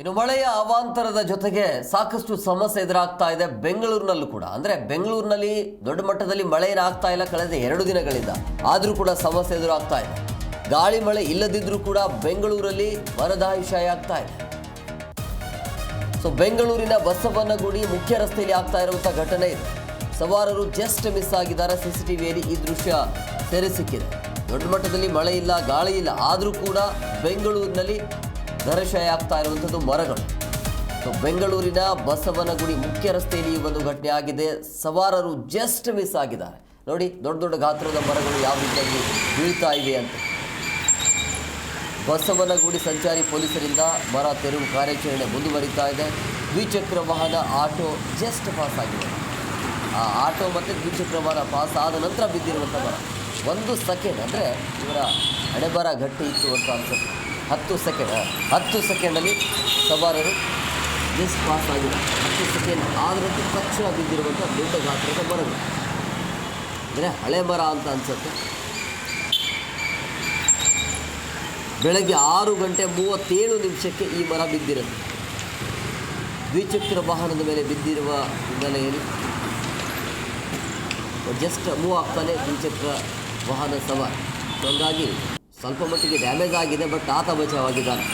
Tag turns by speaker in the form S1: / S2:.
S1: ಇನ್ನು ಮಳೆಯ ಅವಾಂತರದ ಜೊತೆಗೆ ಸಾಕಷ್ಟು ಸಮಸ್ಯೆ ಎದುರಾಗ್ತಾ ಇದೆ ಬೆಂಗಳೂರಿನಲ್ಲೂ ಕೂಡ. ಅಂದ್ರೆ ಬೆಂಗಳೂರಿನಲ್ಲಿ ದೊಡ್ಡ ಮಟ್ಟದಲ್ಲಿ ಮಳೆ ಏನಾಗ್ತಾ ಇಲ್ಲ ಕಳೆದ ಎರಡು ದಿನಗಳಿಂದ. ಆದರೂ ಕೂಡ ಸಮಸ್ಯೆ ಎದುರಾಗ್ತಾ ಇದೆ. ಗಾಳಿ ಮಳೆ ಇಲ್ಲದಿದ್ದರೂ ಕೂಡ ಬೆಂಗಳೂರಲ್ಲಿ ವರದಾಯಿಶಾಯ ಆಗ್ತಾ ಇದೆ. ಸೊ ಬೆಂಗಳೂರಿನ ಬಸವನಗುಡಿ ಮುಖ್ಯ ರಸ್ತೆಯಲ್ಲಿ ಆಗ್ತಾ ಇರುವಂತಹ ಘಟನೆ ಇದೆ. ಸವಾರರು ಜಸ್ಟ್ ಮಿಸ್ ಆಗಿದ್ದಾರೆ. ಸಿಸಿಟಿವಿಯಲ್ಲಿ ಈ ದೃಶ್ಯ ಸೆರೆ ಸಿಕ್ಕಿದೆ. ದೊಡ್ಡ ಮಟ್ಟದಲ್ಲಿ ಮಳೆ ಇಲ್ಲ, ಗಾಳಿ ಇಲ್ಲ. ಆದರೂ ಕೂಡ ಬೆಂಗಳೂರಿನಲ್ಲಿ ಧರಶಾಯ ಆಗ್ತಾ ಇರುವಂಥದ್ದು ಮರಗಳು. ಸೊ, ಬೆಂಗಳೂರಿನ ಬಸವನಗುಡಿ ಮುಖ್ಯ ರಸ್ತೆಯಲ್ಲಿ ಈ ಒಂದು ಘಟನೆ ಆಗಿದೆ. ಸವಾರರು ಜಸ್ಟ್ ಮಿಸ್ ಆಗಿದ್ದಾರೆ. ನೋಡಿ, ದೊಡ್ಡ ದೊಡ್ಡ ಗಾತ್ರದ ಮರಗಳು ಯಾವ ರೀತಿಯಾಗಿ ಬೀಳ್ತಾ ಇವೆ ಅಂತ. ಬಸವನಗುಡಿ ಸಂಚಾರಿ ಪೊಲೀಸರಿಂದ ಮರ ತೆರವು ಕಾರ್ಯಾಚರಣೆ ಮುಂದುವರಿತಾ ಇದೆ. ದ್ವಿಚಕ್ರ ವಾಹನ, ಆಟೋ ಜಸ್ಟ್ ಪಾಸ್ ಆಗಿದೆ. ಆ ಆಟೋ ಮತ್ತು ದ್ವಿಚಕ್ರ ವಾಹನ ಪಾಸ್ ಆದ ನಂತರ ಬಿದ್ದಿರುವಂಥ ಮರ. ಒಂದು ಸೆಕೆಂಡ್ ಅಂದರೆ ಇವರ ಹಣೆಬರ ಗಟ್ಟಿ ಇತ್ತು ಅಂತ ಅನ್ಸುತ್ತೆ. ಹತ್ತು ಸೆಕೆಂಡ್ ಹತ್ತು ಸೆಕೆಂಡಲ್ಲಿ ಸವಾರರು ಜಸ್ಟ್ ಪಾಸ್ ಆಗಿದೆ ಹತ್ತು ಸೆಕೆಂಡ್ ಆದರೂ ತಕ್ಷಣ ಬಿದ್ದಿರುವಂಥ ದೊಡ್ಡ ಗಾತ್ರದ ಮರಗಳು ಅಂದರೆ ಹಳೆ ಮರ ಅಂತ ಅನ್ಸುತ್ತೆ. ಬೆಳಗ್ಗೆ ಆರು ಗಂಟೆ ಮೂವತ್ತೇಳು ನಿಮಿಷಕ್ಕೆ ಈ ಮರ ಬಿದ್ದಿರುತ್ತೆ. ದ್ವಿಚಕ್ರ ವಾಹನದ ಮೇಲೆ ಬಿದ್ದಿರುವ ಹಿನ್ನೆಲೆಯಲ್ಲಿ ಜಸ್ಟ್ ಮೂವ್ ಆಗ್ತಾನೆ ದ್ವಿಚಕ್ರ ವಾಹನ ಸವಾರ. ಹಂಗಾಗಿ ಸ್ವಲ್ಪ ಮಟ್ಟಿಗೆ ಡ್ಯಾಮೇಜ್ ಆಗಿದೆ ಬಟ್ ಆತ ಬಚಾವಾಗಿದ್ದಾನೆ